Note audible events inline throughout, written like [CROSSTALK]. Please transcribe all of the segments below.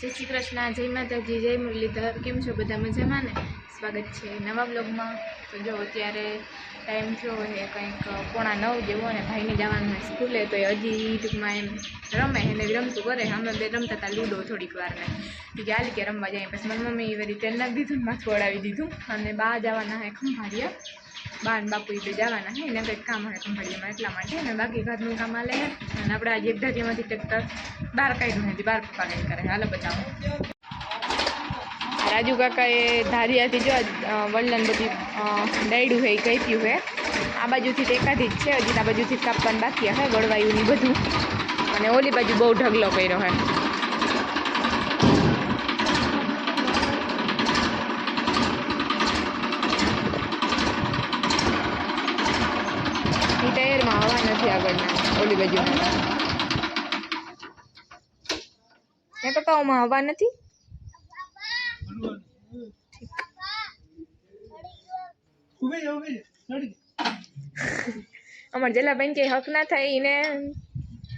જય શ્રી કૃષ્ણ, જય માતાજી, જય મુરલીધર, કેમ છો બધા મજામાં ને? સ્વાગત છે નવા બ્લોગમાં તો જો અત્યારે ટાઈમ થયો છે કંઈક પોણા નવ જેવો અને ભાઈને જવાનું સ્કૂલે, તો એ હજી ટૂંકમાં એમ રમે, એને રમતું કરે. અમે બે રમતા હતા લૂડો થોડીક વાર ને તો કે હાલ કે રમવા જાય. પછી મારી મમ્મી એવી રીતે નાખી દીધું માથું અડાવી દીધું. અને બહાર જવાના હે ખંભાળિયા. બા ને બાપુ એ જવાના હે એને કંઈક કામ હોય ખંભાળિયામાં એટલા માટે. અને બાકી ઘરનું કામ હાલે હે. અને આપણે આજે એક ધારીમાંથી ટ્રેક્ટર બહાર કાઢ્યું નથી બહાર પપ્પા કંઈક કરે હાલો બતાવો. રાજુ કાકાએ ધારિયાથી જો અ, વલ્લન બધી ડાયડું એ કાપ્યું છે આ બાજુથી તો એકાધી જ છે હજી આ બાજુથી કાપવાનું બાકી હે વળવાયું ને બધું. અને ઓલી બાજુ બહુ ઢગલો કર્યો છે એ ટાયરમાં હવા નથી આગળના. ઓલી બાજુના એ પપ્પાઓમાં હવા નથી? ઊભી જા ઊભી જા નડી અમાર જલાબેન કે હક ના થાય એને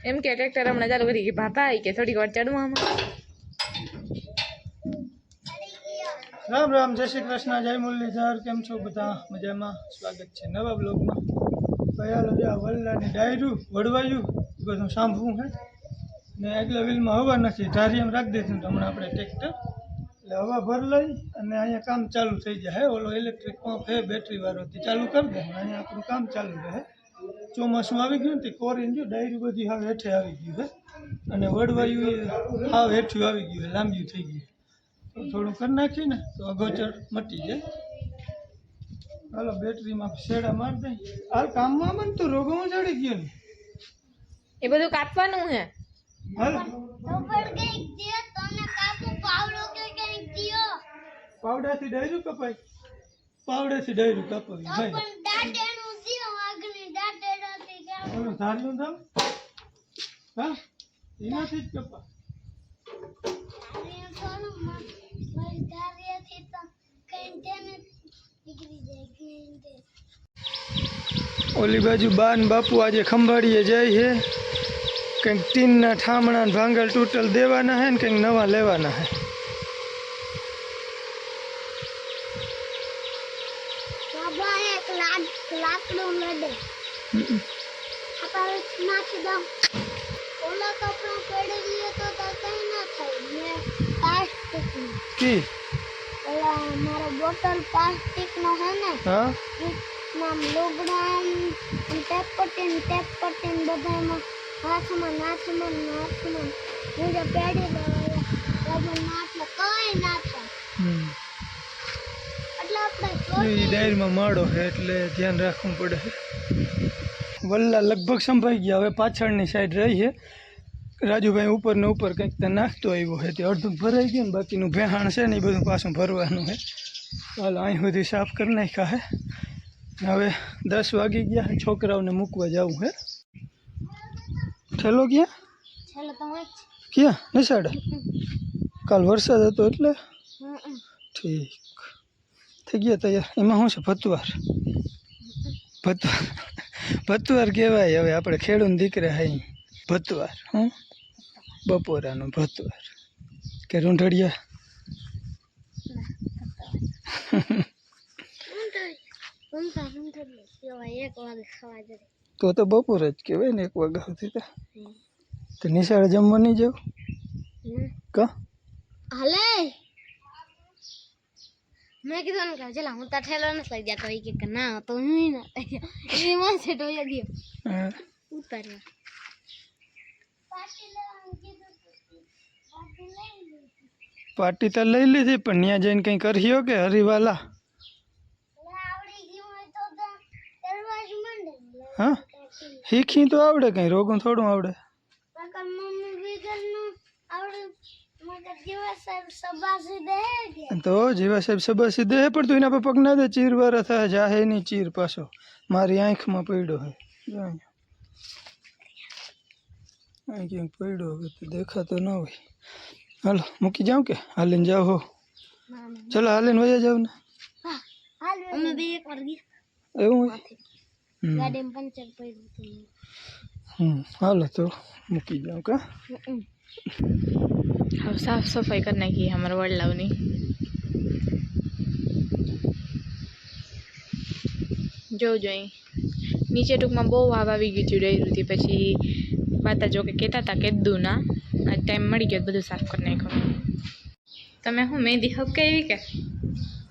એમ કે ટ્રેક્ટર હમણાં ચાલુ કરી કે બાપા ઈ કે થોડીક વાર ચડવું આમાં. રામ રામ જય શ્રી કૃષ્ણ જય મુરલીધર. કેમ છો બધા? મજામાં? સ્વાગત છે નવા બ્લોગમાં કયા જે આ વલ્લાની ડાયરું, વડવાયું. એ બધું સાંભળવું છે ને આગલા વ્હીલમાં હવા નથી. ધારી એમ રાખી દઈશું હમણાં આપણે ટ્રેક્ટર એટલે હવા ભર લઈ અને અહીંયા કામ ચાલુ થઈ જાય હે. ઓલો ઇલેક્ટ્રિક પંપ હે બેટરીવાળો તે ચાલુ કરી દે. અહીંયા આપણું કામ ચાલુ રહે ચોમાસું આવી ગયું ને તે કોરીને જો ડાયરું બધી હાવ હેઠે આવી ગયું હે. અને વડવાયું એ હાવ હેઠું આવી ગયું હે. લાંબી થઈ ગયું થોડું કરી નાખીએ ને તો અગોચર મટી જાય. હાલો બેટરીમાં શેડા માર દઈ હાલ કામમાં મને તો રોગોમાં ચડી ગયો ને. એ બધું કાપવાનું હે? હાલો. પાવડો પાવડાથી ડાયરું કપાય? પાવડાથી ડાયરું કપાવી ભાઈ. ઓલું ધારનું ધામ. હા એનાથી જ કપા ઓલી બાજુ બાન બાપુ આજે ખંભાળીએ જાય છે. કંઈક ટીનના ઠામણા ને ભાંગલ તૂટલ દેવાના હે ને કંઈક નવા લેવાના હે. લાકડું લડે. આપણે નાખી દઉં ઓલા કપડા પહેરી લઈએ તો તો કઈ ના થાય. ને પ્લાસ્ટિક કી ઓલા મારો બોટલ પ્લાસ્ટિક નો હે ને હા? નામ લુગડા ટેપ પટ્ટી બધામાં હાથમાં નાથમાં નાથમાં હું જે બધું નાથ કઈ ના એટલે આપણે એ ડાયરીમાં માળો છે એટલે ધ્યાન રાખવું પડે. વલ્લા લગભગ સંભાઈ ગયા. હવે પાછળની સાઈડ રહી છે. રાજુભાઈ ઉપર ને ઉપર કંઈક નાખતો આવ્યો છે. તે અડધું ભરાઈ ગયું ને બાકીનું ભેહાણ છે ને એ બધું પાછું ભરવાનું છે. હાલો અહીં સુધી સાફ કરી નાખ્યા હે. હવે દસ વાગી ગયા છોકરાઓને મૂકવા જવું હે. ઠેલો ક્યાં? ક્યાં? નિશાળે? કાલ વરસાદ હતો એટલે. ઠીક. થઈ ગયા તૈયાર એમાં શું છે? ભતવાર. ભતવાર. ભતવાર કહેવાય હવે આપણે ખેડૂત દીકરા હાઈ ભતવાર હું બપોરાનું ભતવાર. કે રૂંઢડિયા? તો તો બપોર જ કહેવાય ને એક વાગ્યા સુધી તો. તો નિશાળે જમવા નહીં જાવ? કા? હલે? મેં કીધું ને કે ચલા હું તાર ઠેલો નથી લઈ જતો એ કે ના તો હું ના લઈ જાઉં એ માં છે તો યાદ. ઉતાર્યો પાર્ટી તો લઈ લીધી પણ ત્યાં જઈને કંઈ કર્યો કે હરિવાલા હા શીખી તો આવડે કંઈ રોગું થોડું આવડે મમ્મી વિગરનું આવડે મગર દિવસ સબાસી દે કે તો જીવા સાહેબ સબાસી દે પણ તું એના પર પગ ના દે ચીર વાળા થાય જાહે ની ચીર પાછો મારી આંખમાં પડ્યો હે જો અહીંયા. અહીં ક્યાંક પડ્યો હવે તો દેખાતો ન હોય હાલો મૂકી જાઉં કે? હાલીને જાઓ હો. ચલો હાલીને વયા જાવ ને. અમે બે એક વાર ગયા. એવું. ગાડીમાં પંચર પડ્યું હતું. હમ હાલો તો મૂકી જાઉં કા. હવે સાફ સફાઈ કરી નાખીએ અમારા વડલાવની. જોજો અહીં. નીચે ટૂંકમાં બહુ વાવ આવી ગયું હતું ડેરીથી પછી માતા જો કે કહેતા હતા કે દૂ ના આજ ટાઈમ મળી ગયો તો બધું સાફ કરી નાખ્યું તમે હું મહેંદી હક એવી કે?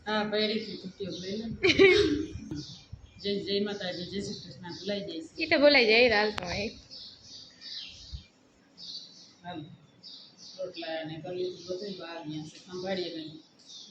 હા પહેરીથી ઉપયોગ લઈ લે જય જય માતાજી જય શ્રી કૃષ્ણ ભૂલાઈ જઈશ એ તો બોલાઈ જાય રાલ તો એ હાલ. રોટલા અને ગલી બધું બહાર ત્યાં છે. સંભાળીએ નહીં.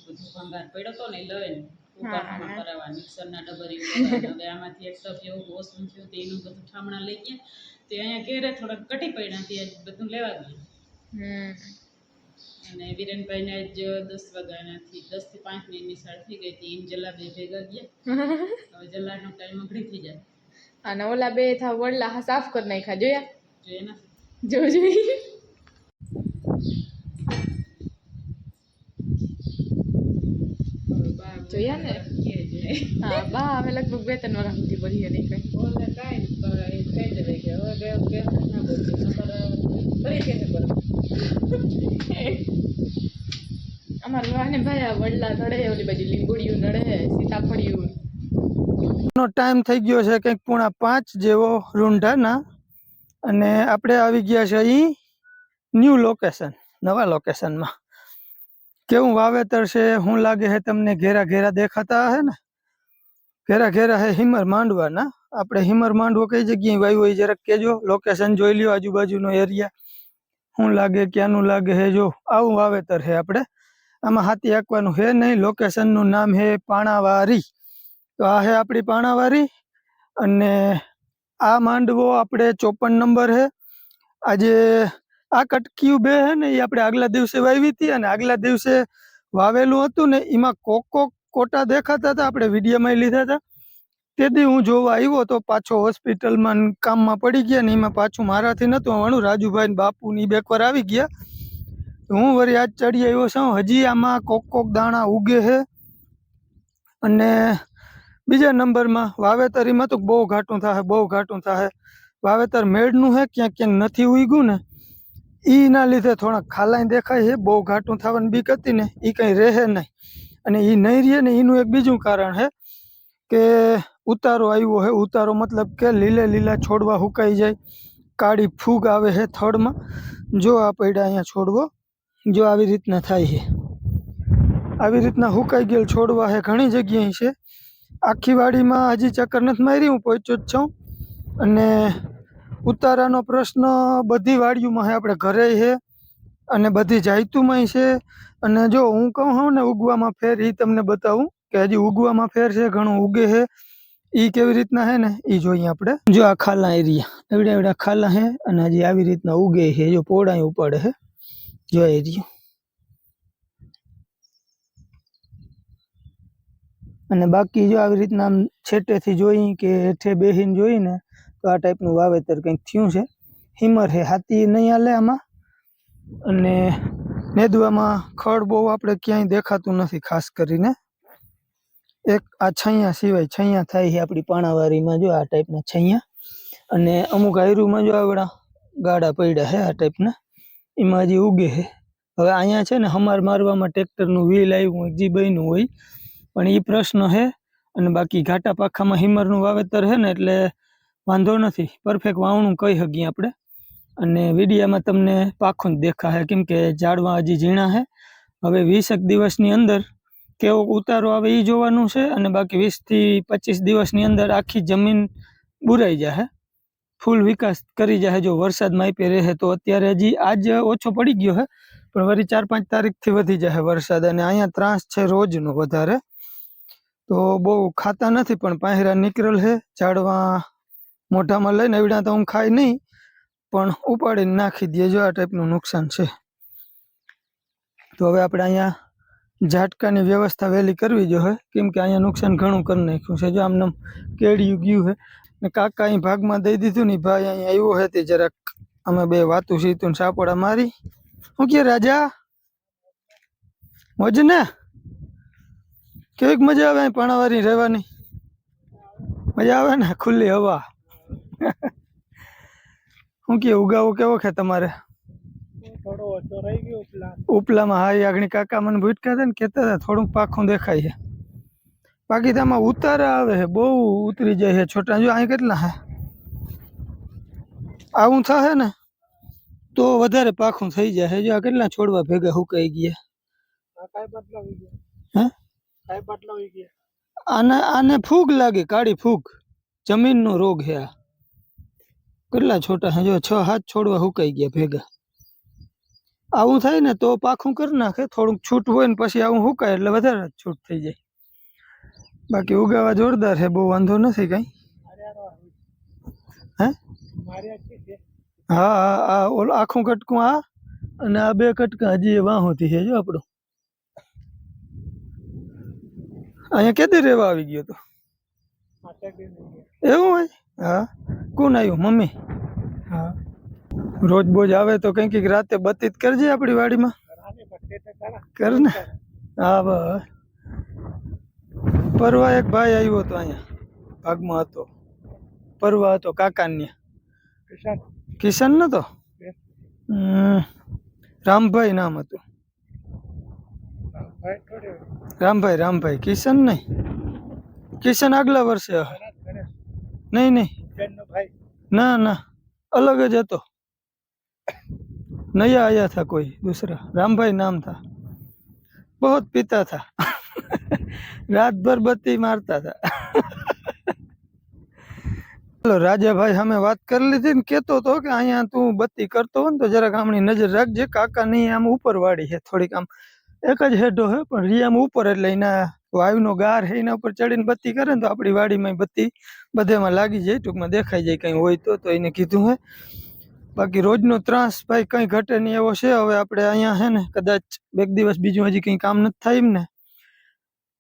બધું ભંગાર પડ્યો તો ને એ લવે ને. ઉપાડવામાં હા. કરાવવા મિક્સરના ડબરી ઉપાડવા. હવે આમાંથી એક ટપ જેવું ઓછું થયું તે એનું બધું ઠામણા લઈ ગયા. તે અહીંયા ઘેરે થોડાક કટી પડ્યા તે બધું લેવા ગયા. હમ અને વિરેનભાઈને જ દસ વાગ્યાનાથી દસથી પાંચની નિશાળ થઈ ગઈ હતી એમ જલા બે ભેગા ગયા હવે જલાનો ટાઈમ અઘડી થઈ જાય અને ઓલા બે થા વડલા હા સાફ કરી નાખ્યા જોયા જોઈએ એના જો જોયા ને હા બા અમે લગભગ બે ત્રણ વર્ષ સુધી બોલીએ નહીં કઈ ઓલે કાંઈ કઈ એ કહી દેવે હવે બે બે ના નકર ફરી બોલો અમારા વાને ભાઈ આ વડલા નડે, ઓલી બાજુ લીંબુડિયું નડે, સીતાફળિયું. નો ટાઈમ થઈ ગયો છે કંઈક પૂણા પાંચ જેવો રૂંઢાના. અને આપણે આવી ગયા છે અહીં ન્યૂ લોકેશન, નવા લોકેશનમાં. કેવું વાવેતર છે શું લાગે છે તમને ઘેરા ઘેરા દેખાતા હે ને? ઘેરા ઘેરા હે હિમર માંડવાના. આપણે હિમર માંડવો કઈ જગ્યાએ વાવ્યું હોય જરાક કહેજો. લોકેશન જોઈ લ્યો આજુબાજુનો એરિયા શું લાગે ક્યાંનું લાગે હે જો, આવું વાવેતર છે આપણે. આમાં હાથી આંકવાનું હે નહીં લોકેશનનું નામ હે પાણાવારી. તો આ છે આપણી પાણાવારી અને આ માંડવો આપણે ચોપન નંબર છે આજે આ કટકીયું બે છે ને, એ આપણે આગલા દિવસે વાવી હતી અને આગલા દિવસે વાવેલું હતું ને, એમાં કોક કોટા દેખાતા હતા, આપણે વિડીયોમાં લીધા હતા. તેથી હું જોવા આવ્યો તો પાછો હોસ્પિટલમાં કામમાં પડી ગયા ને એમાં પાછું મારાથી નહોતું આવવાનું. રાજુભાઈ ને બાપુ ને બે આવી ગયા. હું વળી આજ ચડી આવ્યો છું. હજી આમાં કોક કોક દાણા ઉગે છે. અને બીજા નંબરમાં વાવેતર એમાં તો બહુ ઘાટું થાય, બહુ ઘાટું થાય. વાવેતર મેળનું છે, ક્યાંક ક્યાંક નથી ઉગ્યું ને એના લીધે થોડાક ખાલાઈ દેખાય છે. બહુ ઘાટું થવાની બીક હતી ને એ કંઈ રહે નહીં. અને એ નહીં રહે ને એનું એક બીજું કારણ છે કે ઉતારો આવ્યો છે ઉતારો મતલબ કે લીલે લીલા છોડવા હુકાઈ જાય. કાળી ફૂગ આવે છે થડમાં. જો આ પડ્યા અહીંયા છોડવો, જો આવી રીતના થાય છે આવી રીતના હુકાઈ ગયેલ છોડવા છે ઘણી જગ્યાએ છે. આખી વાડીમાં હજી ચક્કર નથી મારી. હું પહોંચ્યો જ છું. અને ઉતારાનો પ્રશ્ન બધી વાડીઓમાં છે આપણે ઘરે છે અને બધી જાયતુમાંય છે અને જો હું કહું હોઉં ને, ઉગવામાં ફેર એ તમને બતાવું કે હજી ઉગવામાં ફેર છે, ઘણું ઉગે છે એ કેવી રીતના છે ને? એ જોઈએ આપણે. જો આ ખાલા એરિયા. એવડા એવડા ખાલા હે અને હજી આવી રીતના ઉગે છે જો પોળાઈ ઉપાડે હે. જો એરિયો. અને બાકી જો આવી રીતના આમ છેટેથી જોઈ કે હેઠે બેસીને જોઈને તો આ ટાઈપનું વાવેતર કંઈક થયું છે. હિમર છે હાથી નહીં હાલે આમાં. અને નેદવામાં ખડ બહુ આપણે ક્યાંય દેખાતું નથી ખાસ કરીને. એક આ છૈયા સિવાય છૈયા થાય છે આપણી પાણાવારીમાં જો આ ટાઈપના છૈયા. અને અમુક આયરુમાં જો આવડા ગાડા પડ્યા છે આ ટાઈપના એમાં હજી ઉગે છે. હવે અહીંયા છે ને હમાર મારવામાં ટ્રેક્ટરનું વ્હીલ આવ્યું હોય, જી બન્યું હોય, પણ એ પ્રશ્ન છે અને બાકી ઘાટા પાખામાં હિમરનું વાવેતર છે ને એટલે વાંધો નથી. પરફેક્ટ વાવણું કહી શકીએ આપણે. અને વિડીયામાં તમને પાખું જ દેખાશે, કેમ કે ઝાડવા હજી ઝીણા છે. હવે વીસેક દિવસની અંદર કેવો ઉતારો આવે એ જોવાનું છે અને બાકી વીસથી પચીસ દિવસની અંદર આખી જમીન બુરાઈ જશે ફૂલ વિકાસ કરી જશે જો વરસાદ આપી રહે તો. અત્યારે હજી આજ ઓછો પડી ગયો છે પણ વળી ચાર પાંચ તારીખથી વધી જશે વરસાદ અને અહીંયા ત્રાસ છે રોજનો વધારે. તો બહુ ખાતા નથી પણ પાંહરા નીકળેલ છે ઝાડવા મોઢામાં લઈને એવડા તો હું ખાઈ નહીં, પણ ઉપાડીને નાખી દઈએ જો આ ટાઈપનું નુકસાન છે. તો હવે આપણે અહીંયા ઝાટકાની વ્યવસ્થા વહેલી કરવી જોઈએ. કેમ કે અહીંયા નુકસાન ઘણું કરી નાખ્યું છે. જો આમને કેળિયું ગયું છે. ને કાકા અહીં ભાગમાં દઈ દીધું ને ભાઈ અહીંયા આવ્યો છે તે જરાક. અમે બે વાતું સીતું સાપડા મારી. શું કે, રાજા, મોજ ને? કેવીક મજા આવે અહીં પાણાવારી રહેવાની? મજા આવે ને? ખુલ્લી હવા. [LAUGHS] શું કે, ઉગાવો કેવો છે તમારે? થોડો ઓછો રહી ગયો ઉપલા. ઉપલામાં હા એ આગળ કાકા મને ભૂટકા હતા ને કહેતા હતા થોડુંક પાખું દેખાય છે. બાકી તો આમાં ઉતારા આવે છે બહુ ઉતરી જાય છે છોટા જો અહીં કેટલા હે આવું થશે ને તો વધારે પાખું થઈ જાય છે. જો આ કેટલા છોડવા ભેગા હુકાઈ ગયા? હે? આને આને ફૂગ લાગે કાળી ફૂગ. જમીનનો રોગ છે આ. કેટલા છોટા છે? જો છ હાથ છોડવા હુકાઈ ગયા ભેગા. આવું થાય ને તો પાખું કરી નાખે. થોડુંક છૂટ હોય ને પછી આવું હુકાય એટલે વધારે છૂટ થઈ જાય. બાકી ઉગાવા જોરદાર છે બહુ વાંધો નથી કઈ. હે? હા હા આ ઓલું આખું કટકું આ અને આ બે કટકા હજી એ વાહોથી છે જો આપણું. અહીંયા કેદી રહેવા આવી ગયો તો? એવું હોય? હા. કોણ આવ્યું? મમ્મી? હા. રોજ બોજ આવે તો કંઈક કંઈક રાતે બત્તી કરજે આપણી વાડીમાં. કર ને હા બસ. પરવા એક ભાઈ આવ્યો હતો અહીંયા ભાગમાં હતો. પરવા હતો કાકાન્ય. કિશન? નતો રામભાઈ નામ હતું. રામભાઈ રામભાઈ કિશન નહીં. કિશન આગલા વર્ષે નહીં નહીં. ના ના. અલગ જ હતો. नया आया था कोई दूसरा राम भाई नाम था बहुत पीता था रात भर बत्ती मारता था ચલો રાજાભાઈ સામે વાત કરી લીધી ને કેતો તો કે અહીંયા તું બત્તી કરતો હોય ને તો જરાક આમની નજર રાખજે કાકા નહીં આમ ઉપર વાળી છે થોડીક આમ એક જ હેડો હે પણ રી આમ ઉપર એટલે એના વાયુનો ગાર હે એના ઉપર ચડીને બત્તી કરે ને તો આપણી વાડીમાં બત્તી બધેમાં લાગી જાય ટૂંકમાં દેખાઈ જાય કંઈ હોય તો તો એને કીધું હે બાકી રોજનો ત્રાસ ભાઈ કંઈ ઘટે નહીં એવો છે. હવે આપણે અહીંયા હે ને કદાચ એક દિવસ બીજું હજી કંઈ કામ નથી થાય એમ ને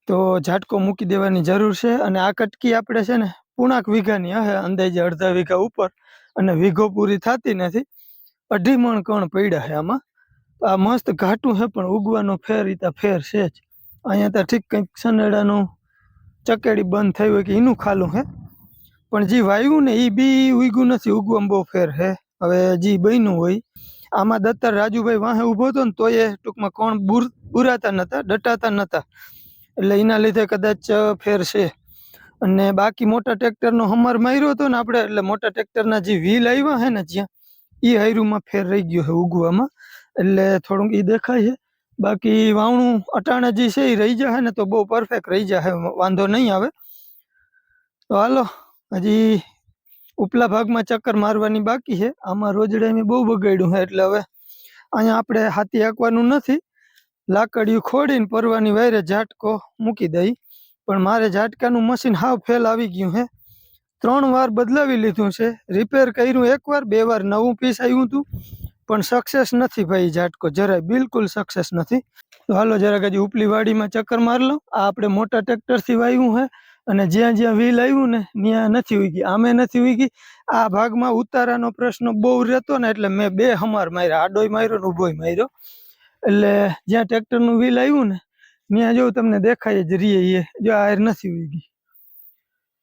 તો ઝાટકો મૂકી દેવાની જરૂર છે અને આ કટકી આપણે છે ને પૂણાક વીઘાની, હે, અંદાજે અડધા વીઘા ઉપર અને વીઘો પૂરી થતી નથી. અઢી મણ કણ પડ્યા છે આમાં. આ મસ્ત ઘાટું છે પણ ઉગવાનો ફેર એ તો ફેર છે જ. અહીંયા તો ઠીક કંઈક સનેડાનું ચકેડી બંધ થઈ હોય કે એનું ખાલું છે પણ જે વાયુ ને એ બી ઉગ્યું નથી, ઉગવામાં બહુ ફેર છે. હવે જે બન્યું હોય, આમાં દત્તર રાજુભાઈ વાહે ઊભો હતો ને તો એ ટૂંકમાં કોણ બુર, બુરાતા નતા, ડટાતા નતા. એટલે એના લીધે કદાચ ફેર છે. અને બાકી મોટા ટ્રેક્ટરનો હમર માર્યો હતો ને આપણે, એટલે મોટા ટ્રેક્ટરના જે વ્હીલ આવ્યા હે ને જ્યાં એ હાયરુમાં ફેર રહી ગયો છે ઉગવામાં. એટલે થોડુંક એ દેખાય છે. બાકી વાવણું અટાણે જે છે એ રહી જશે ને તો બહુ પરફેક્ટ રહી જશે વાંધો નહીં આવે. તો હાલો, હજી ઉપલા ભાગમાં ચક્કર મારવાની બાકી છે. આમાં રોજડે મેં બહુ બગાડ્યું છે, એટલે હવે અહીંયા આપણે હાથી હાંકવાનું નથી. લાકડીયું ખોડીને પરવાની વાયરે ઝાટકો મૂકી દઈ. પણ મારે ઝાટકાનું મશીન હાવ ફેલ આવી ગયું છે. ત્રણ વાર બદલાવી લીધું છે. રિપેર કર્યું એક વાર બે વાર નવું પીસ આવ્યું હતું. પણ સક્સેસ નથી ભાઈ ઝાટકો, જરાય બિલકુલ સક્સેસ નથી. તો હાલો જરાક હજી ઉપલી વાડીમાં ચક્કર માર લો આ આપણે મોટા ટ્રેક્ટરથી વાવ્યું છે. અને જ્યાં જ્યાં વ્હીલ આવ્યું ને, ત્યાં નથી ઉગી. આમે નથી ઉગી. આ ભાગમાં ઉતારાનો પ્રશ્ન બહુ રહેતો ને, એટલે મેં બે હમાર માર્યા. આડોય માર્યો ને ઊભોય માર્યો. એટલે જ્યાં ટ્રેક્ટરનું વ્હીલ આવ્યું ને, ત્યાં જો તમને દેખાય જ રહીએ એ, જો આ હાર નથી ઉગી.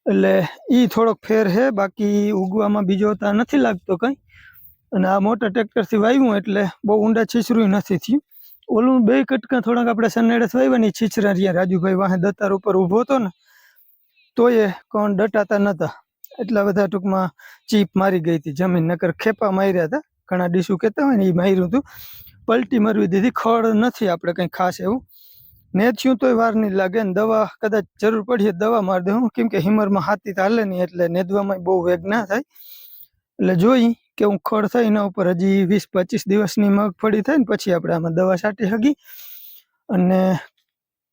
એટલે એ થોડોક ફેર છે બાકી ઉગવામાં બીજો ત્યાં નથી લાગતો કંઈ. અને આ મોટા ટ્રેક્ટરથી વાવ્યું એટલે બહુ ઊંડા છીછરું નથી થયું. ઓલું બે કટકા થોડાક આપણે સનેડે વાવ્યા ને છીછરા રહ્યા. રાજુભાઈ વાહે દતાર ઉપર ઊભો હતો ને તોય કોણ ડટાતા નતા. એટલા બધા ટૂંકમાં ચીપ મારી ગઈ હતી જમીન, નકર ખેપા માર્યા હતા. ઘણા ડીશું કહેતા હોય ને એ માર્યું હતું. પલટી મારવી દીધી. ખડ નથી આપણે કંઈ ખાસ એવું. ને થયું તોય વાર નહીં લાગે ને દવા કદાચ જરૂર પડીએ દવા મારી દઉં કેમ કે હિમરમાં હાથી હાલે નહીં એટલે નેદવામાં બહુ વેગ ના થાય. એટલે જોઈ કે હું ખડ થાય એના ઉપર હજી વીસ પચીસ દિવસની મગફળી થાય ને પછી આપણે આમાં દવા છાંટી હગી. અને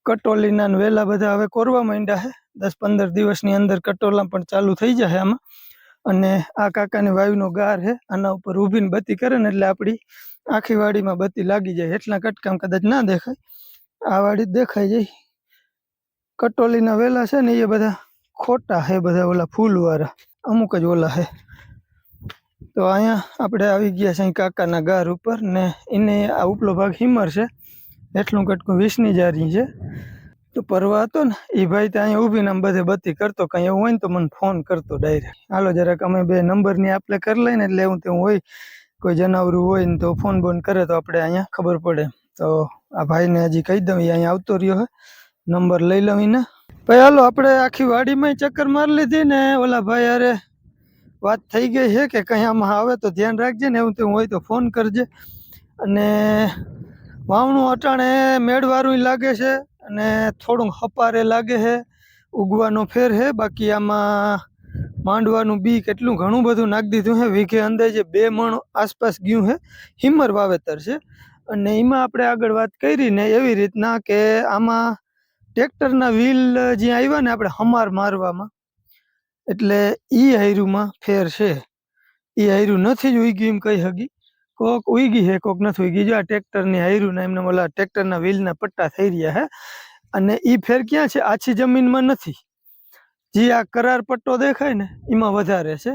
કટોલીના વેલા બધા હવે કોરવા માંડ્યા છે દસ પંદર દિવસની અંદર કટોલા પણ ચાલુ થઈ જશે આમાં. અને આ કાકાની વાયુનો ગાર છે, આના ઉપર ઊભીને બત્તી કરે ને એટલે આપણી આખી વાડીમાં બત્તી લાગી જાય. એટલા કટકામ કદાચ ના દેખાય. આ વાડી દેખાઈ જાય કટોલીના વેલા છે ને એ બધા ખોટા છે, બધા ઓલા ફૂલવાળા. અમુક જ ઓલા છે. તો અહીંયા આપણે આવી ગયા છે કાકાના ગાર ઉપર ને એને આ ઉપલો ભાગ હિમર છે. એટલું કટકું વીસની જારી છે. તો પરવા હતો ને એ ભાઈ તો અહીંયા ઊભીને આમ બધે બત્તી કરતો, કંઈ એવું હોય ને તો મને ફોન કરતો ડાયરેક્ટ હાલો, જરાક અમે બે નંબરની આપણે કરી લઈને એટલે એવું તેવું હોય, કોઈ જનાવરું હોય ને તો ફોન બોન કરે તો આપણે અહીંયા ખબર પડે. તો આ ભાઈને હજી કહી દઉં એ અહીંયા આવતો રહ્યો હે. નંબર લઈ લઉં એને. ભાઈ, હાલો, આપણે આખી વાડીમાં ચક્કર મારી લીધી ને, ઓલા ભાઈ અરે વાત થઈ ગઈ છે કે કંઈ આમાં આવે તો ધ્યાન રાખજે ને, એવું તેવું હોય તો ફોન કરજે. અને વાવણું અટાણે મેળવારું લાગે છે. અને થોડું હપારે લાગે છે ઉગવાનો ફેર છે બાકી આમાં માંડવાનું બી કેટલું ઘણું બધું નાખી દીધું છે વીઘે અંદાજે બે મણ આસપાસ ગયું છે હિમર વાવેતર છે. અને એમાં આપણે આગળ વાત કરી ને એવી રીતના કે આમાં ટ્રેક્ટરના વ્હીલ જ્યાં આવ્યા ને આપણે હમાર મારવામાં, એટલે ઈ હાયરુમાં ફેર છે. ઈ હાયરું નથી જ ઉગી એમ કહી હગી. કોક ઉગી છે કોક નથી ઉગી જો આ ટ્રેક્ટરની હાયરું ને એમને ઓલા ટ્રેક્ટરના વ્હીલના પટ્ટા થઈ રહ્યા છે અને એ ફેર ક્યાં છે? આછી જમીનમાં નથી. જે આ કરાર પટ્ટો દેખાય ને, એમાં વધારે છે.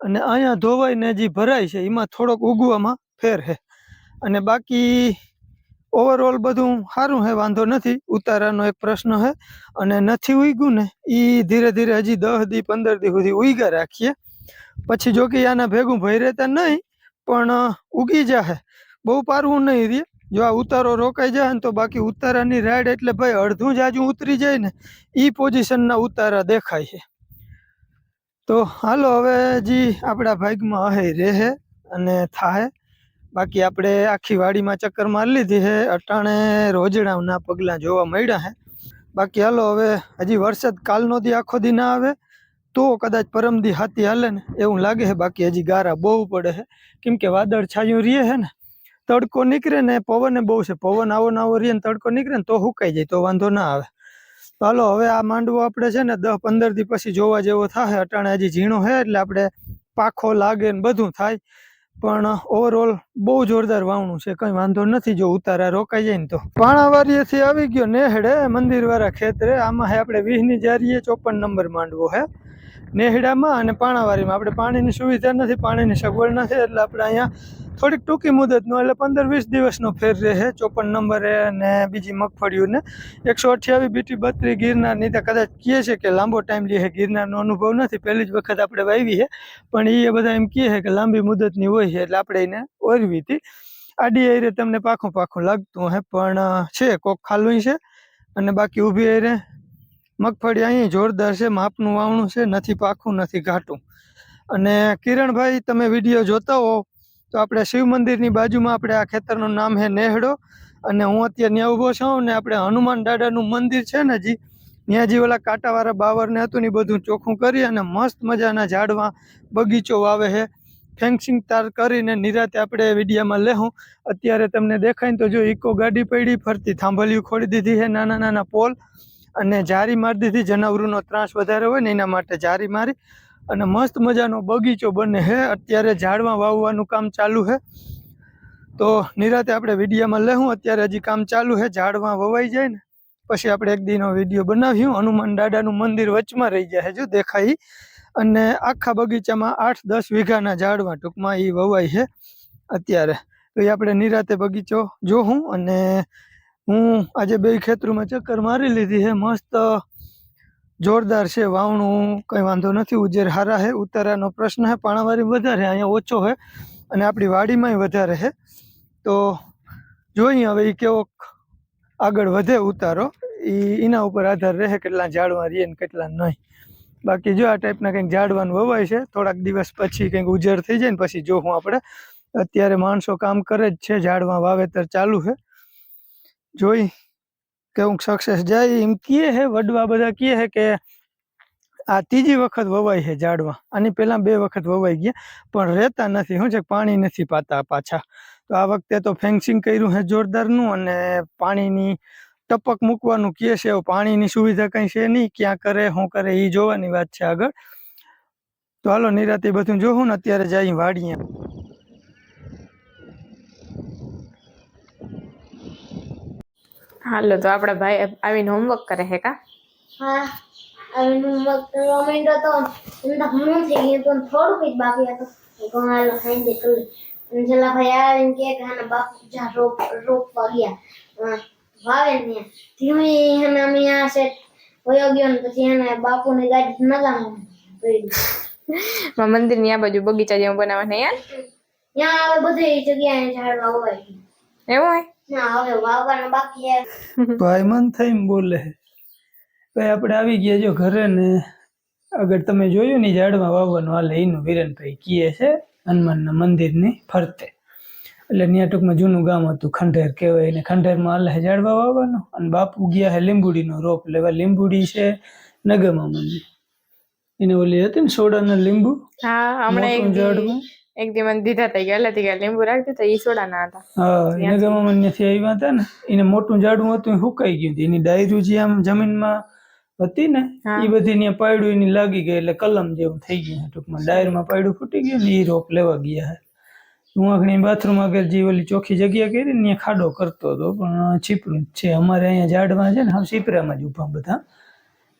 અને અહીંયા ધોવાય ને જે ભરાય છે, એમાં થોડોક ઉગવામાં ફેર છે અને બાકી ઓવરઓલ બધું સારું છે વાંધો નથી. ઉતારાનો એક પ્રશ્ન છે અને નથી ઉગ્યું ને એ ધીરે ધીરે હજી દસ દી, પંદર દી સુધી ઉગ્યા રાખીએ. પછી જો કે આના ભેગું ભય રહેતા નહીં પણ ઉગી જાહે. બહુ પારવું નહીં રે. જો આ ઉતારો રોકાઈ જાય ને તો બાકી ઉતારાની રાઈડ એટલે ભાઈ અડધું જ આજુ ઉતરી જાય ને એ પોઝિશનના ઉતારા દેખાય છે. તો હાલો હવે જી આપણા ભાગમાં અહે, રહે અને થાય બાકી આપણે આખી વાડીમાં ચક્કર મારી લીધી છે અટાણે રોજડાના પગલાં જોવા મળ્યા છે બાકી હાલો હવે, હજી વરસાદ કાલનો દી આખો દી ના આવે. તો કદાચ પરમદી હાથી હાલે ને, એવું લાગે છે. બાકી હજી ગારા બહુ પડે છે. કેમ કે વાદળ છાયું રહે છે ને, તડકો નીકળે ને પવન બહુ છે. પવન આવો ને આવો રહે ને તડકો નીકળે ને તો હુકાઈ જાય, તો વાંધો ના આવે. ચાલો હવે આ માંડવો આપણે છે ને દસ પંદર દી પછી જોવા જેવો થાય અટાણે હજી ઝીણો છે એટલે આપણે પાખો લાગે ને બધું થાય. પણ ઓવરઓલ બહુ જોરદાર વાવણું છે. કંઈ વાંધો નથી જો ઉતારા રોકાઈ જાય ને તો. પાણાવારીએથી આવી ગયો નેહડે મંદિર વાળા ખેતરે. આમાં આપણે વીસની જારીએ ચોપન નંબર માંડવો હે. નેહડામાં અને પાણાવારીમાં. આપણે પાણીની સુવિધા નથી, પાણીની સગવડ નથી, એટલે આપણે અહીંયા થોડીક ટૂંકી મુદતનો એટલે પંદર વીસ દિવસનો ફેર રહે ચોપન નંબરે અને બીજી મગફળીઓને. એકસો અઠ્યાવીસ બીટી બત્રીસ ગિરનારની તો કદાચ કહે છે કે લાંબો ટાઈમ લે ગિરનારનો અનુભવ નથી, પહેલી જ વખત આપણે વાવી છે, પણ એ બધા એમ કહે છે કે લાંબી મુદતની હોય છે, એટલે આપણે એને ઓરવી હતી. આડી એરે તમને પાખું પાખું લાગતું હે, પણ છે, કોક ખાલું છે, અને બાકી ઊભી આયરે મગફળી અહીં જોરદાર છે, માપનું વાવણું છે, નથી પાખું નથી ઘાટું. અને કિરણભાઈ, તમે વીડિયો જોતા હો, તો આપણે શિવ મંદિરની બાજુમાં આપણે આ ખેતરનું નામ છે નેહડો. અને હું અત્યારે ત્યાં ઊભો છું ને આપણે હનુમાન દાદાનું મંદિર છે ને જી ત્યાં જે ઓલા કાંટાવાળા બાવરને હતું ને બધું ચોખ્ખું કરી અને મસ્ત મજાના ઝાડવા, બગીચો વાવે છે. ફેન્સિંગ તાર કરીને નિરાતે આપણે વિડીયામાં લેહું. અત્યારે તમને દેખાય તો જો ઇકો ગાડી પડી, ફરતી થાંભલિયું ખોડી દીધી છે નાના નાના પોલ. અને જારી મારી દીધી જનાવરોનો ત્રાસ વધારે હોય ને એના માટે જારી મારી અને મસ્ત મજાનો બગીચો બને છે અત્યારે ઝાડમાં વાવવાનું કામ ચાલુ છે તો નિરાતે આપણે વિડીયામાં લેવું અત્યારે હજી કામ ચાલુ છે ઝાડમાં વવાઈ જાય ને. પછી આપણે એક દીનો વીડિયો બનાવ્યું. હનુમાન દાદાનું મંદિર વચમાં રહી જાય જો દેખાય અને આખા બગીચામાં આઠ દસ વીઘાના ઝાડવા ટૂંકમાં એ વવાય છે અત્યારે. તો એ આપણે નિરાતે બગીચો જોઉં અને હું આજે બે ખેતરોમાં ચક્કર મારી લીધી છે મસ્ત. જોરદાર છે વાવણું, કંઈ વાંધો નથી, ઉજેર હારા છે ઉતારાનો પ્રશ્ન છે પાણાવારી વધારે, અહીંયા ઓછો છે અને આપણી વાડીમાંય વધારે છે તો જોઈએ હવે એ કેવો આગળ વધે ઉતારો. એ એના ઉપર આધાર રહે કેટલા ઝાડવા રહીએ ને કેટલા નહીં. બાકી જો આ ટાઈપના કંઈક ઝાડવાનું વવાય છે, થોડાક દિવસ પછી કંઈક ઉજેર થઈ જાય ને પછી જોવું આપણે. અત્યારે માણસો કામ કરે જ છે, ઝાડવા વાવેતર ચાલુ છે જોઈ કે હું સક્સેસ જાય એમ કહે છે, વડવા બધા કહે છે કે આ ત્રીજી વખત વવાય છે ઝાડવા. આની પહેલાં બે વખત વવાઈ ગયા, પણ રહેતા નથી. શું છે? પાણી નથી પાતા પાછા. તો આ વખતે તો ફેન્સિંગ કર્યું છે જોરદારનું અને પાણીની ટપક મૂકવાનું કહે છે. પાણીની સુવિધા કંઈ છે નહીં. ક્યાં કરે, શું કરે એ જોવાની વાત છે આગળ. તો હાલો, નિરાતે બધું જોવું ને અત્યારે જઈ વાડીએ. હાલો તો આપણા ભાઈ આવીને હોમવર્ક કરે છે કા? હા આવીને હોમવર્ક કરવા માંડ્યો તો એમ તો ઘણું થઈ ગયું તો થોડુંક જ બાકી હતું. ગણાલો ખાઈ દે તો જલા ભાઈ આવીને કે આના બાપુ જા રોપ રોપવા ગયા. વાવે ને ધીમે એને અમે આ સેટ વયો ગયો ને પછી એને બાપુને ગાડી નગામ પડી મંદિરની આ બાજુ બગીચા જેવું બનાવવાના યાર? ત્યાં હવે બધી જગ્યાએ ઝાડવા હોય. એવું હોય? ભાઈ મન થઈને બોલે. ભાઈ આપણે આવી ગયા જો ઘરે ને અગર તમે જોયું ને ઝાડમાં વાવવાનું હાલે એનું વિરનભાઈ કીએ છે હનુમાનના મંદિરની ફરતે. એટલે ત્યાં ટૂંકમાં જૂનું ગામ હતું ખંડેર કહેવાય ને ખંડેરમાં હાલે ઝાડવા વાવવાનું અને બાપુ ગયા હે લીંબુડીનો રોપ લેવા. લીંબુડી છે નગમા મંદિર. એને ઓલી હતી ને સોડાના લીંબુ? હા હમણાં ઝાડવું. એક દી મને દીધા હતા ગયા હતી ગયા લીંબુ રાખતી તો ઈ સોડા ના હતા. હા મને ત્યાંથી આવ્યા હતા ને એને મોટું ઝાડવું હતું એ હુકાઈ ગયું હતું. એની ડાયરું જે આમ જમીનમાં હતી ને એ બધી ને પાયડું એની લાગી ગઈ એટલે કલમ જેવું થઈ ગયું ટૂંકમાં ડાયરમાં પાયડું ફૂટી ગયું ને એ રોપ લેવા ગયા હું આખણી બાથરૂમ આગળ જે ઓલી ચોખ્ખી જગ્યા કરી ને ખાડો કરતો હતો પણ છીપરું છે. અમારે અહીંયા ઝાડમાં છે ને હા છીપરામાં જ ઊભા બધા.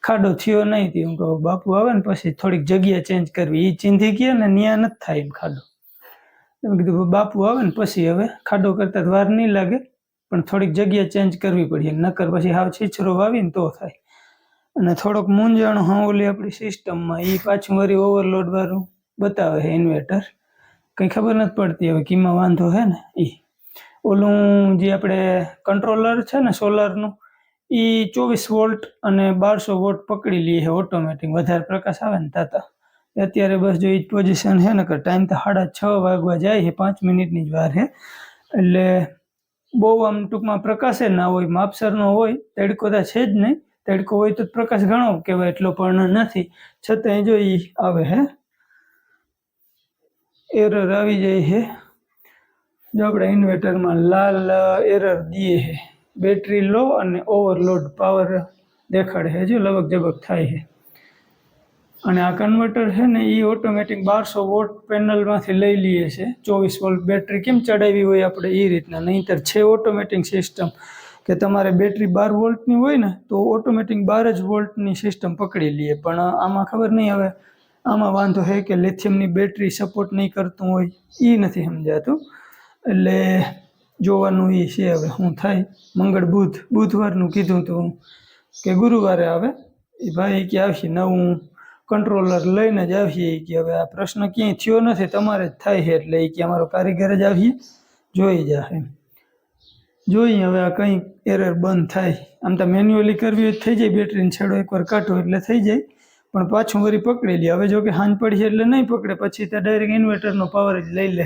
ખાડો થયો નહીં તે હું કહું, બાપુ આવે ને પછી થોડીક જગ્યા ચેન્જ કરવી. એ ચીંધી ગયા ને ત્યાં નથી થાય એમ ખાડો. એમ કીધું, બાપુ આવે ને પછી હવે ખાડો કરતા વાર નહીં લાગે, પણ થોડીક જગ્યા ચેન્જ કરવી પડી નકર પછી હાવ છીછરો વાવીને તો થાય. અને થોડોક મૂંઝાણો હા ઓલી આપણી સિસ્ટમમાં એ પાછું વરી ઓવરલોડ વાળું બતાવે છે ઇન્વર્ટર કંઈ ખબર નથી પડતી હવે કીમાં વાંધો છે ને એ ઓલું જે આપણે કંટ્રોલર છે ને સોલારનું એ ચોવીસ વોલ્ટ અને બારસો વોટ પકડી લઈએ છે ઓટોમેટિક વધારે પ્રકાશ આવે ને તાતા. અત્યારે બસ જો એ જ પોઝિશન છે ને કે ટાઈમ તો સાડા છ વાગવા જાય છે, પાંચ મિનિટની જ વાર છે. એટલે બહુ આમ ટૂંકમાં પ્રકાશ ના હોય માપસરનો હોય, તડકો તો છે જ નહીં. તડકો હોય તો પ્રકાશ ઘણો કહેવાય એટલો પણ નથી. છતાંય જો એ આવે હે. એરર આવી જાય છે. જો આપણે ઇન્વર્ટરમાં લાલ એરર દઈએ છે. બેટરી લો અને ઓવરલોડ પાવર દેખાડે છે, જો જબક થાય છે. અને આ કન્વર્ટર છે ને એ ઓટોમેટિક બારસો વોટ પેનલમાંથી લઈ લઈએ છે. ચોવીસ વોલ્ટ બેટરી કેમ ચડાવી હોય આપણે એ રીતના નહીંતર છે ઓટોમેટિક સિસ્ટમ કે તમારે બેટરી બાર વોલ્ટની હોય ને, તો ઓટોમેટિક બાર જ વોલ્ટની સિસ્ટમ પકડી લઈએ પણ આમાં ખબર નહીં હવે, આમાં વાંધો છે કે લિથિયમની બેટરી સપોર્ટ નહીં કરતું હોય એ નથી સમજાતું. એટલે જોવાનું એ છે હવે, શું થાય? મંગળ બુધ, બુધવારનું કીધું હતું કે ગુરુવારે આવે. એ ભાઈ કે આવશે નવું કંટ્રોલર લઈને જ આવશે કે હવે આ પ્રશ્ન ક્યાંય થયો નથી, તમારે જ થાય છે એટલે એ કે અમારો કારીગર જ આવીએ જોઈ જશે જોઈએ હવે આ કંઈ એરર બંધ થાય. આમ તો મેન્યુઅલી કરવી જ થઈ જાય, બેટરીને છેડો એકવાર કાઢો એટલે થઈ જાય. પણ પાછું વળી પકડી લે. હવે જો કે હાંજ પડી છે એટલે નહીં પકડે, પછી તો ડાયરેક્ટ ઇન્વર્ટરનો પાવર જ લઈ લે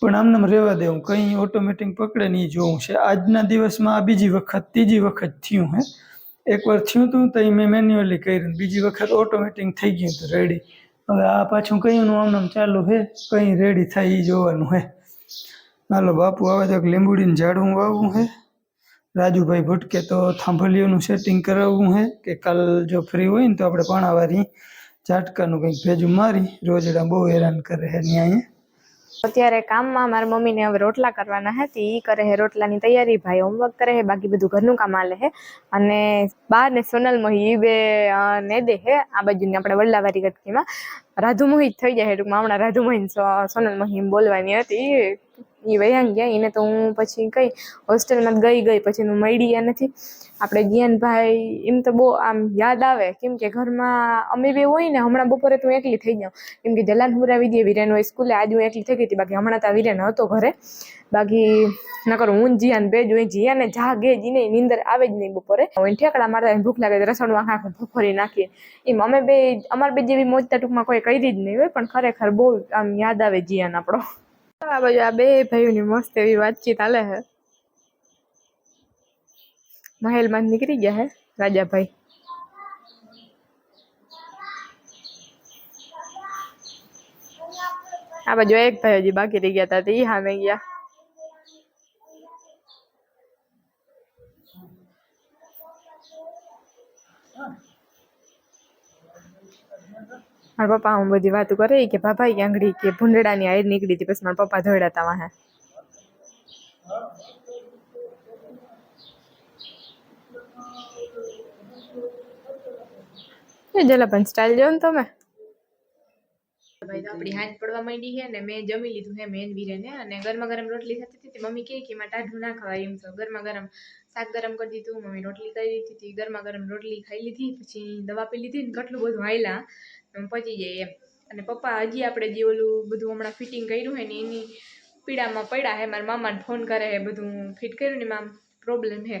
પણ આમને રહેવા દેવું કંઈ ઓટોમેટિક પકડે નહીં જોવું છે. આજના દિવસમાં આ બીજી વખત, ત્રીજી વખત થયું હે. એકવાર થયું હતું તો મેં મેન્યુઅલી કર્યું, બીજી વખત ઓટોમેટિક થઈ ગયું હતું રેડી હવે આ પાછું કઈનું આમ આમ ચાલુ છે કંઈ રેડી થાય એ જોવાનું હે. હાલો બાપુ, આવે તો લીંબુડીને ઝાડવું વાવવું હે. રાજુભાઈ ભટકે તો થાંભલીઓનું સેટિંગ કરાવવું હે, કે કાલ જો ફ્રી હોય ને તો આપણે પાણાવારી ઝાટકાનું કંઈક ભેજું મારી, રોજડા બહુ હેરાન કરે હે ત્યાં અત્યારે કામમાં મારા મમ્મીને હવે રોટલા કરવાના હે તે ઈ કરે હે રોટલાની તૈયારી, ભાઈ હોમવર્ક કરે હે, બાકી બધું ઘરનું કામ આલે હે. અને બા ને સોનલ મોહી બે ને દે હે, આ બાજુની આપણે વડલાવારી ગટકીમાં. રાધુ મોહી થઈ જાય ટૂંકમાં હમણાં રાધુ મોહી સોનલ મોહી બોલવાની હતી. એ વૈયા ગયા એને તો હું પછી કઈ હોસ્ટેલમાં ગઈ ગઈ, પછી હું મળી નથી. આપણે જ્ઞાનભાઈ એમ તો બહુ આમ યાદ આવે. કેમ કે ઘરમાં અમે બે હોય ને હમણાં બપોરે તો હું એકલી થઈ જાઉં. કેમ કે જલાન પુરાવી દે વિરેન હોય સ્કૂલે આજે હું એકલી થઈ ગઈ હતી. બાકી હમણાં તો વિરેન હતો ઘરે. બાકી નકર હું જીયાને બે જોઈ જીયાને જાગે જ નહીં નીંદર આવે જ નહીં બપોરે. હું ઠેકડા મારતા હોય, ભૂખ લાગે તો રસોડું આખા આખું ફોફરી નાખીએ. એમ અમે બે અમાર બે જેવી મોજતા ટૂંકમાં કોઈ કરી જ નહીં હોય પણ ખરેખર બહુ આમ યાદ આવે જીયાન આપણો. આ બાજુ આ બે ભાઈઓની મસ્ત એવી વાતચીત હાલે છે મહેલમાં નીકળી ગયા હે, રાજાભાઈ. આ બાજુ એક ભાઈ હજી બાકી રહી ગયા હતા તે ઈ સામે ગયા. મારા પપ્પા હું બધી વાતો કરે કે ભાભાઈ આંગળી કે ભૂંડડાની આયર નીકળી હતી, પછી મારા પપ્પા ધોયડા હતા વાહે. એ જલા પણ સ્ટાઇલ જો તમે. ભાઈ તો આપણી હાથ પડવા માંડી છે ને મેં જમી લીધું છે મેન વીરેને અને ગરમા ગરમ રોટલી થતી હતી. મમ્મી કહે કે એમાં ટાઢું ના ખવાય એમ તો. ગરમા ગરમ શાક ગરમ કરી દીધું. મમ્મી રોટલી કરી દીધી હતી. ગરમા ગરમ રોટલી ખાઈ લીધી. પછી દવા પી લીધી ને કેટલું બધું હાયલા. પચી જાય એમ. અને પપ્પા હજી આપણે જે ઓલું બધું હમણાં ફિટિંગ કર્યું હોય ને એની પીડામાં પડ્યા હે મારા મામાને ફોન કરે હે બધું ફિટ કર્યું ને મામ પ્રોબ્લેમ હે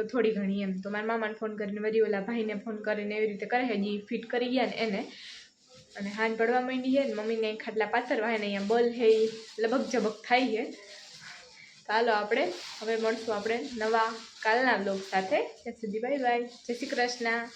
થોડી ઘણી એમ. તો મારા મામાને ફોન કરીને વરી ઓલા ભાઈને ફોન કરીને એવી રીતે કરે હજી ફિટ કરી ગયા ને એને. અને હાન પડવા માંડી છે ને મમ્મીને ખાટલા પાથરવા ને અહીંયા બલ હે લબક ઝબક થાય છે. ચાલો આપણે, હવે મળશું આપણે નવા કાલના બ્લોગ સાથે. ત્યાં સુધી બાય બાય જય શ્રી કૃષ્ણ.